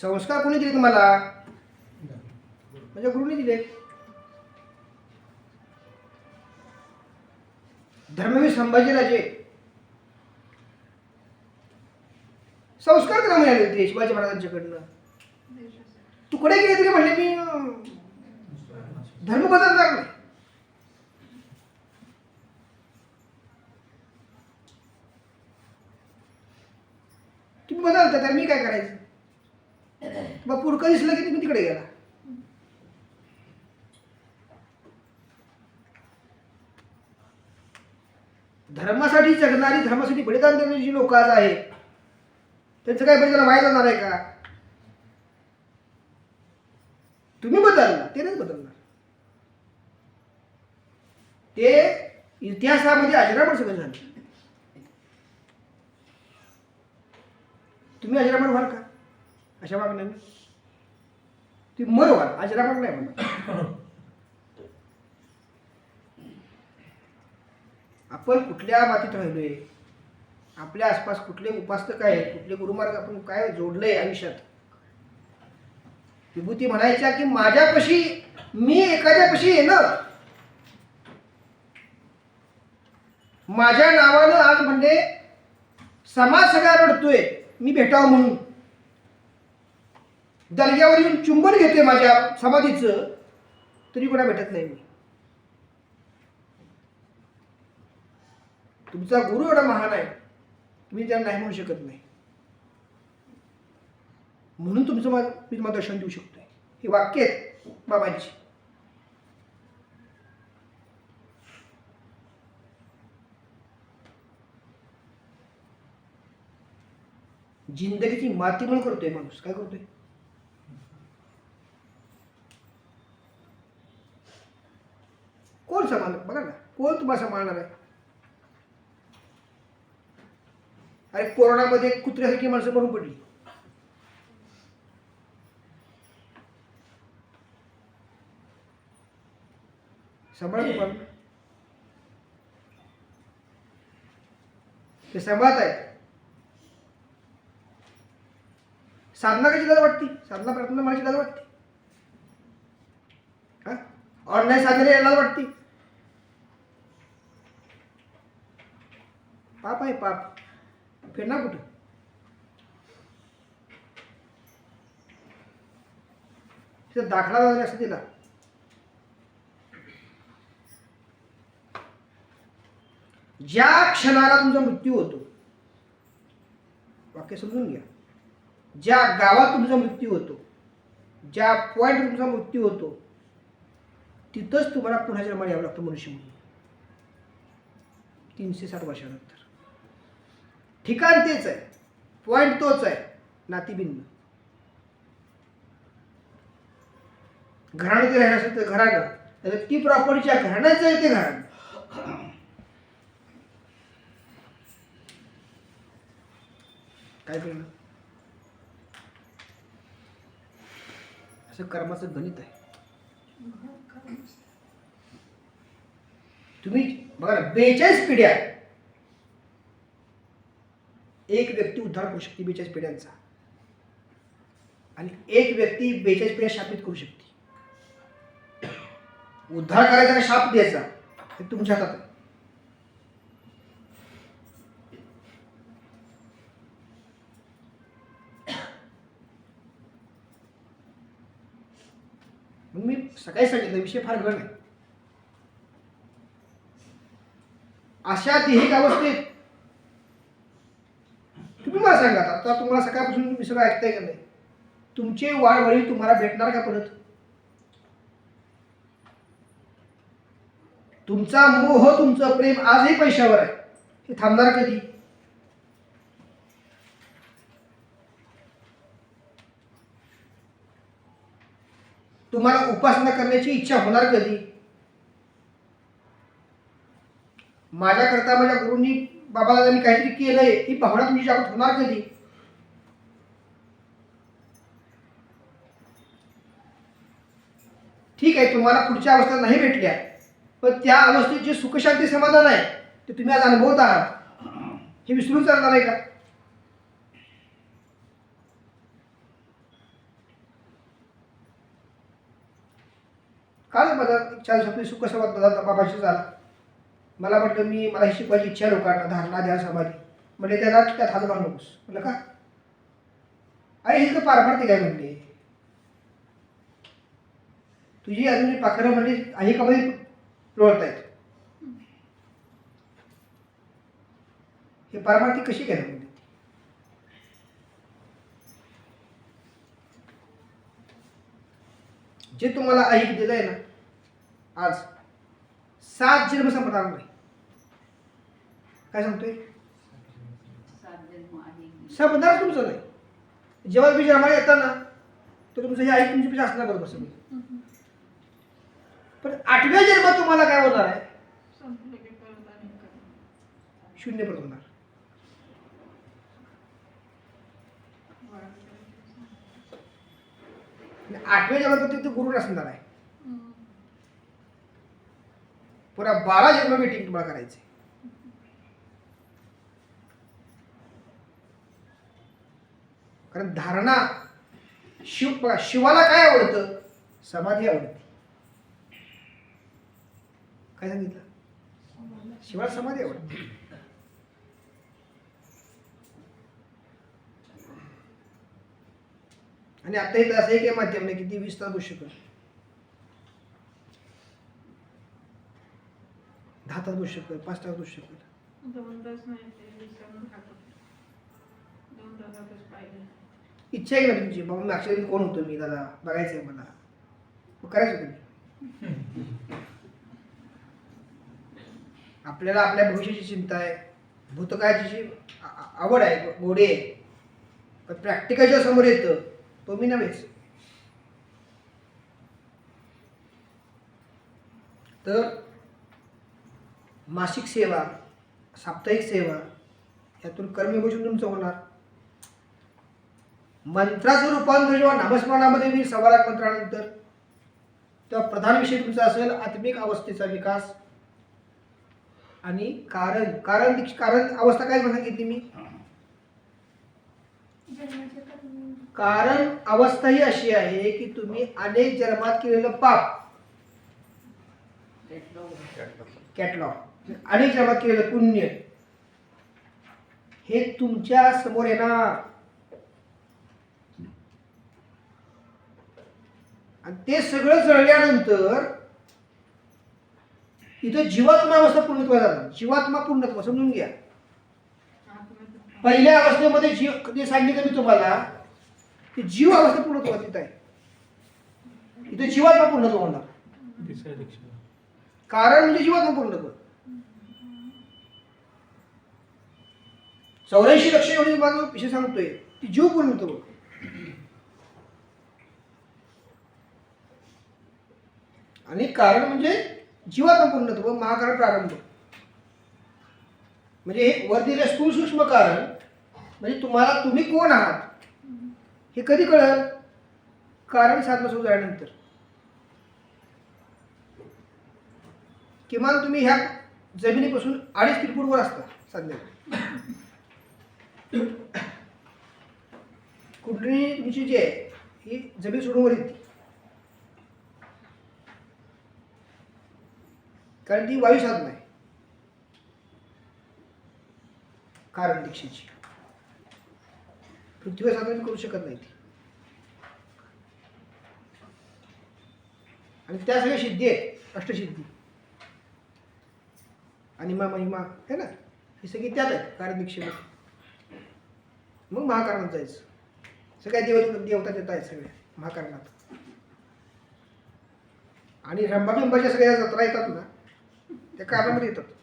संस्कार कोणी दिले तुम्हाला? म्हणजे माझ्या गुरुने दिले. धर्मवीर संभाजीराजे. संस्कार त्याला मिळाले होते शिवाजी महाराजांच्याकडनं. तुकडे गेले तरी म्हणले मी धर्म बदलणार नाही? तुम्ही बदलता तर मी काय करायचं? मग पुरकं दिसलं की तुम्ही तिकडे गेला. धर्मासाठी जगणारी धर्मासाठी बलिदान देणारी जी लोक आज आहेत त्यांचं काय बलिदान व्हायला जाणार आहे का? तुम्ही बदलणार ते नाही बदलणार. ते इतिहासामध्ये अजरामर सगळं झालं. तुम्ही अजरामर व्हाल का? अशा वागण्याने ती मर व्हाल नाही म्हणा आपण कुठल्या मातीत राहिलोय? आपल्या आसपास कुठले उपासक आहेत? कुठले गुरुमार्ग आपण काय जोडलंय आयुष्यात? विभूती म्हणायच्या की माझ्यापाशी मी एखाद्यापाशी येणं माझ्या नावानं आज म्हणजे समाज सगळा रडतोय. मी भेटावं म्हणून. दर्ग्यावर येऊन चुंबन घेते माझ्या समाधीचं तरी कोणा भेटत नाही मी. तुमचा गुरु एवढा महान आहे तुम्ही त्याला नाही म्हणू शकत नाही. म्हणून तुमचं मा मी तुम्हाला दर्शन देऊ शकतोय. हे वाक्य आहेत बाबांची. जिंदगीची माती म्हणून करतोय माणूस. काय करतोय? कोण सांभाळ बघा ना। कोण तुम्हाला सांभाळणार आहे अरे कोरोनामध्ये कुत्र्यासारखी माणसं मरून पडली सांभाळत पण ते सांभाळत आहेत साधना कशी लाज वाटते? साधना प्रार्थना माझी लाज वाटते? हा? ऑनलाईन साधना यायला वाटते? पाप आहे पाप. फिरणार कुठं? तिथं दाखला झाला असं तिला. ज्या क्षणाला तुमचा मृत्यू होतो वाक्य समजून घ्या. ज्या गावात तुमचा मृत्यू होतो ज्या पॉईंट तुमचा मृत्यू होतो तिथंच तुम्हाला पुन्हा जन्माला यावं लागतं मनुष्य म्हणून. तीनशे साठ वर्षानंतर. ठिकाण तेच आहे. पॉईंट तोच आहे. नातीबिंदू घराणं ते राहिलं असेल तर घराणं. तर ती प्रॉपर्टीच्या घराण्याचं आहे ते घराणं. काय करणं असं कर्माचं गणित आहे. तुम्ही बघा ना बेचाळीस पिढ्या एक व्यक्ती उद्धार करू शकते बेचाळीस पिढ्यांचा. आणि एक व्यक्ती बेचाळीस पिढ्या शापित करू शकते. उद्धार करायचा का शाप द्यायचा हे तुमच्या हातात आहे. मग मी सकाळी सांगितलं विषय फार घड आहे. अशा देहिक अवस्थेत तुम्ही मला सांगा आता तुम्हाला सकाळपासून मी सगळं ऐकताय का नाही? तुमचे वाढवडील तुम्हाला भेटणार का परत? तुमचा मोह तुमचं प्रेम आजही पैशावर आहे. हे थांबणार कधी? तुम्हाला उपासना करण्याची इच्छा होणार कधी? माझ्याकरता माझ्या गुरुंनी बाबाला काहीतरी केलंय ही भावना तुमची जागृत होणार कधी? ठीक आहे तुम्हाला पुढच्या अवस्था नाही भेटल्या. पण त्या अवस्थेत जे सुखशांती समाधान आहे. ते तुम्ही आज अनुभवत आहात. हे विसरून चालणार आहे का? काल माझा छान स्वप्न सुख समाज बाबाशी झाला. मला वाटतं मी मला ही शिकवायची इच्छा लोकांना धारणा द्या समाधी. म्हणजे त्याला त्यात हातभार नकोस. म्हणलं का? अरे हे तर पार पडते काय म्हणते तुझी अजून पाखरं म्हणजे अहिकामध्ये लोळत आहेत हे पारमार्थिक कशी घ्यायला जे तुम्हाला ऐक दिलं आहे ना आज सात जन्म संपणार नाही. काय सांगतोय? संपणार तुमचं नाही. जेव्हा तुम्ही जन्माला येताना तर तुमचं हे आई तुमच्या पिछा असणार बरोबर सगळं. पण आठव्या जन्मात तुम्हाला काय होणार आहे? शून्य परत होणार. आठव्या जन्मात तिथे गुरु नसणार आहे. पुन्हा बारा जन्म मीटिंग तुम्हाला करायचे. कारण धारणा शिव शिवाला काय आवडतं? समाधी आवडते. काय सांगितलं? शिवाला समाधी आवडते आणि आता इथं असं एक माध्यम नाही की ती वीस तास बसू शकत दहा तास बसू शकत पाच तास बसू शकत इच्छा आहे का तुमची? बाबा मी अक्षर कोण होतो मी दादा? बघायचं आहे मला. मग करायचं तुम्ही आपल्याला आपल्या भविष्याची चिंता आहे. भूतकाळाची जी आवड आहे. गोडी आहे. पण प्रॅक्टिकलच्या समोर येतं. तो मी नव्हेच. तर मासिक सेवा साप्ताहिक सेवा यातून कर्मभूषण तुमचं होणार. मंत्राचं रूपांतर जेव्हा नामस्मरणामध्ये मी सव्वा लाख मंत्रानंतर तेव्हा प्रधान विषय तुमचा असेल आत्मिक अवस्थेचा विकास. आणि कारण कारण दीक्ष- कारण अवस्था काय सांगितली मी. कारण अवस्था ही अशी आहे की तुम्ही अनेक जन्मात केलेलं पाप. कॅटलॉग. अनेक जन्मात केलेलं पुण्य. हे तुमच्यासमोर येणार. आणि ते सगळं जळल्यानंतर इथं जीवात्मा अवस्था पूर्णत्व जाणार जीवात्मा पूर्णत्व समजून घ्या. पहिल्या अवस्थेमध्ये जीव जे सांगितलं मी तुम्हाला ते जीव अवस्था पूर्णत्व तिथं आहे. इथं जीवात्मा पूर्णत्व होणार. कारण म्हणजे जीवात्मा पूर्णत्व. चौऱ्याऐंशी लक्ष एवढी माझा विषय सांगतोय ती जीव पूर्णत्व. आणि कारण म्हणजे जीवात्मा पूर्णत्व महाकारण प्रारंभ. म्हणजे हे वर दिले स्थूल सूक्ष्म कारण म्हणजे तुम्हाला तुम्ही कोण आहात? हे कधी कळलं? कारण साधना सुरू झाल्यानंतर. किमान तुम्ही ह्या जमिनीपासून अडीच तीन असता सध्या कुठली तुमची जी आहे ही जमीन सोडून वर येते. कारण ती वायू साधन आहे. कारण दीक्षेची. पृथ्वीवर साधन करू शकत नाही ती. आणि त्या सगळ्या सिद्धी आहेत अष्टसिद्धी. अनिमा महिमा आहे ना? ही सगळी त्यात आहेत कारण दीक्षेमध्ये. मग महाकारणात जायचं. सगळ्या देव देवता देत आहेत सगळ्या महाकारणात आणि रंभाबिंबाच्या सगळ्या जत्रा येतात ना त्या कारणामध्ये येतात